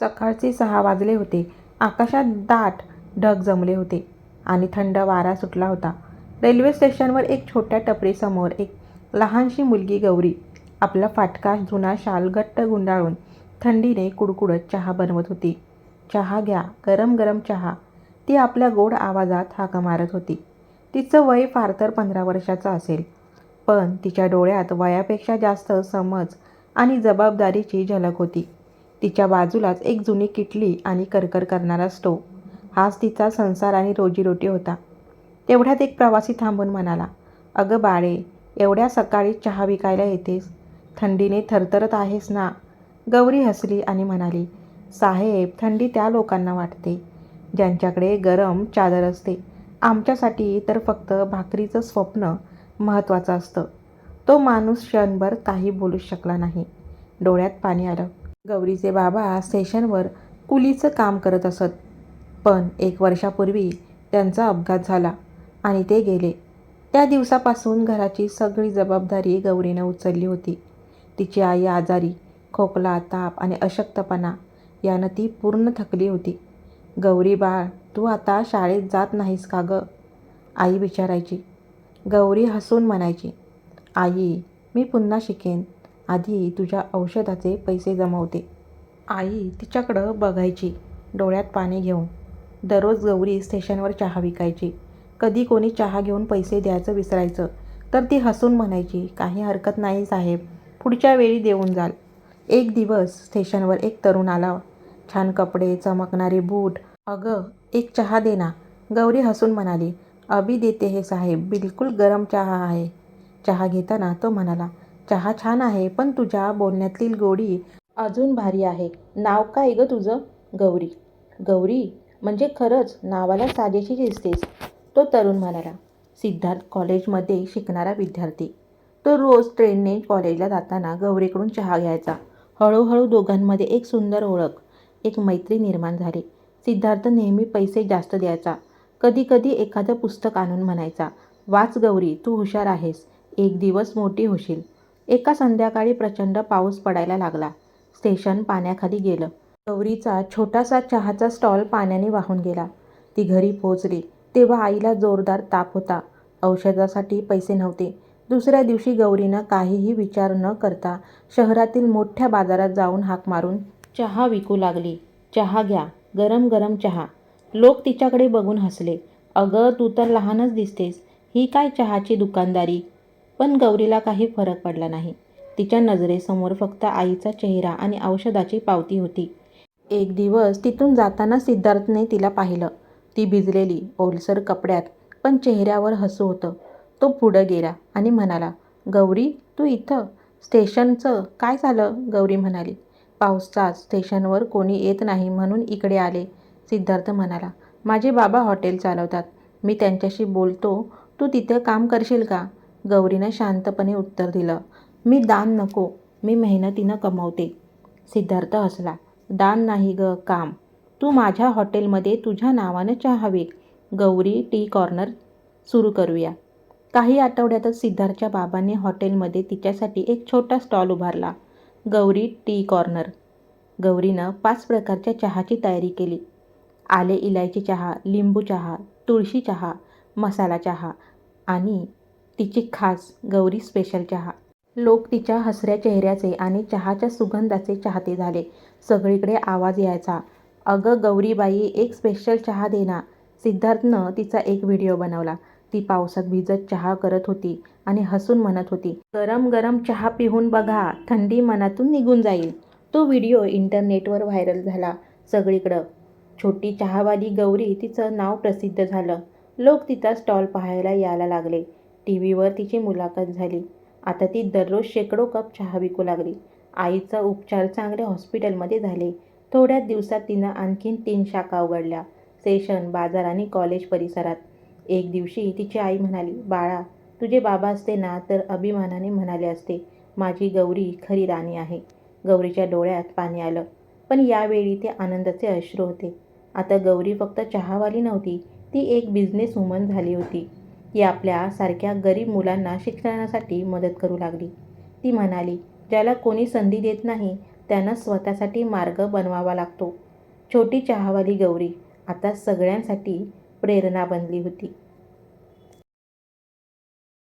सकाळचे सहा वाजले होते. आकाशात दाट ढग जमले होते आणि थंड वारा सुटला होता. रेल्वे स्टेशनवर एक छोट्या टपरीसमोर एक लहानशी मुलगी गौरी आपला फाटका जुना शाल घट्ट गुंडाळून थंडीने कुडकुडत चहा बनवत होती. चहा घ्या, गरम गरम चहा, ती आपल्या गोड आवाजात हाका मारत होती. तिचं वय फार तर पंधरा वर्षाचं असेल. पण तिच्या डोळ्यात वयापेक्षा जास्त समज आणि जबाबदारीची झलक होती. तिच्या बाजूलाच एक जुनी किटली आणि करकर करणारा स्टोव हाच तिचा संसार आणि रोजीरोटी होता. तेवढ्यात एक प्रवासी थांबून म्हणाला, अगं बाळे, एवढ्या सकाळी चहा विकायला येतेस? थंडीने थरथरत आहेस ना? गौरी हसली आणि म्हणाली, साहेब, थंडी त्या लोकांना वाटते, ज्यांच्याकडे गरम चादर असते. आमच्यासाठी तर फक्त भाकरीचं स्वप्न महत्त्वाचं असतं. तो माणूस क्षणभर काही बोलू शकला नाही. डोळ्यात पाणी आलं. गौरीचे बाबा स्टेशनवर कुलीचं काम करत असत. पण एक वर्षापूर्वी त्यांचा अपघात झाला आणि ते गेले. त्या दिवसापासून घराची सगळी जबाबदारी गौरीनं उचलली होती. तिची आई आजारी. खोकला, ताप आणि अशक्तपणा यानं ती पूर्ण थकली होती. गौरी बाळ, तू आता शाळेत जात नाहीस का गं? आई विचारायची. गौरी हसून म्हणायची, आई, मी पुन्हा शिकेन. आधी तुझ्या औषधाचे पैसे जमवते. आई तिच्याकडं बघायची डोळ्यात पाणी घेऊन. दररोज गौरी स्टेशनवर चहा विकायची. कधी कोणी चहा घेऊन पैसे द्यायचं विसरायचं तर ती हसून म्हणायची, काही हरकत नाही साहेब, पुढच्या वेळी देऊन जाल. एक दिवस स्टेशनवर एक तरुण आला. छान कपडे, चमकणारे बूट. अगं, एक चहा दे ना. गौरी हसून म्हणाली, अभी देते हे साहेब, बिलकुल गरम चहा आहे. चहा घेताना तो म्हणाला, चहा छान आहे, पण तुझ्या बोलण्यातली गोडी अजून भारी आहे. नाव काय गं तुझं? गौरी. गौरी, म्हणजे खरंच नावाला साजेशी दिसतेस, तो तरुण म्हणाला. सिद्धार्थ कॉलेजमध्ये शिकणारा विद्यार्थी. तो रोज ट्रेनने कॉलेजला जाताना गौरीकडून चहा घ्यायचा. हळूहळू दोघांमध्ये एक सुंदर ओळख, एक मैत्री निर्माण झाली. सिद्धार्थ नेहमी पैसे जास्त द्यायचा. कधीकधी एखादं पुस्तक आणून म्हणायचा, वाच गौरी, तू हुशार आहेस, एक दिवस मोठी होशील. एका संध्याकाळी प्रचंड पाऊस पडायला लागला. स्टेशन पाण्याखाली गेलं. गौरीचा छोटासा चहाचा स्टॉल पाण्याने वाहून गेला. ती घरी पोहोचली तेव्हा आईला जोरदार ताप होता. औषधासाठी पैसे नव्हते. दुसऱ्या दिवशी गौरीनं काहीही विचार न करता शहरातील मोठ्या बाजारात जाऊन हाक मारून चहा विकू लागली. चहा घ्या, गरम गरम चहा. लोक तिच्याकडे बघून हसले. अगं, तू तर लहानच दिसतेस, ही काय चहाची दुकानदारी? पण गौरीला काही फरक पडला नाही. तिच्या नजरेसमोर फक्त आईचा चेहरा आणि औषधाची पावती होती. एक दिवस तिथून जाताना सिद्धार्थने तिला पाहिलं. ती भिजलेली, ओलसर कपड्यात, पण चेहऱ्यावर हसू होतं. तो पुढं गेला आणि म्हणाला, गौरी, तू इथं? स्टेशनचं काय झालं? गौरी म्हणाली, पावसात स्टेशनवर कोणी येत नाही म्हणून इकडे आले. सिद्धार्थ म्हणाला, माझे बाबा हॉटेल चालवतात. मी त्यांच्याशी बोलतो. तू तिथं काम करशील का? गौरीनं शांतपणे उत्तर दिलं, मी दान नको, मी मेहनतीनं कमवते. सिद्धार्थ हसला, दान नाही गं, काम. तू माझ्या हॉटेलमध्ये तुझ्या नावानं चहा विक. गौरी टी कॉर्नर सुरू करूया. काही आठवड्यातच सिद्धार्थच्या बाबांनी हॉटेलमध्ये तिच्यासाठी एक छोटा स्टॉल उभारला. Gauri T corner. गौरीनं पाच प्रकारच्या चहाची तयारी केली. आले इलायची चहा, लिंबू चहा, तुळशी चहा, मसाला चहा आणि तिची खास गौरी स्पेशल चहा. लोक तिच्या हसऱ्या चेहऱ्याचे आणि चहाच्या सुगंधाचे चाहते झाले. सगळीकडे आवाज यायचा, अगं गौरीबाई, एक स्पेशल चहा देना सिद्धार्थनं तिचा एक व्हिडिओ बनवला. ती पावसात भिजत चहा करत होती आणि हसून म्हणत होती, गरम गरम चहा पिऊन बघा, थंडी मनातून निघून जाईल. तो व्हिडिओ इंटरनेटवर व्हायरल झाला. सगळीकडं छोटी चहावाली गौरी तिचं नाव प्रसिद्ध झालं. लोक तिचा स्टॉल पाहायला यायला लागले. टी व्हीवर तिची मुलाखत झाली. आता ती दररोज शेकडो कप चहा विकू लागली. आईचा उपचार चांगल्या हॉस्पिटलमध्ये झाले. थोड्याच दिवसात तिनं आणखी तीन शाखा उघडल्या. सेशन बाजार आणि कॉलेज परिसरात. एक दिवशी तिची आई म्हणाली, बाळा, तुझे बाबा असते ना तर अभिमानाने म्हणाले असते, माझी गौरी खरी राणी आहे. गौरीच्या डोळ्यात पाणी आलं. पण यावेळी ते आनंदाचे अश्रू होते. आता गौरी फक्त चहावाली नव्हती, ती एक बिझनेस वुमन झाली होती. ती आपल्यासारख्या गरीब मुलांना शिक्षणासाठी मदत करू लागली. ती म्हणाली ज्याला कोणी संधी देत नाही त्यांना स्वतःसाठी मार्ग बनवावा लागतो. छोटी चहावाली गौरी आता सगळ्यांसाठी प्रेरणा बनली होती.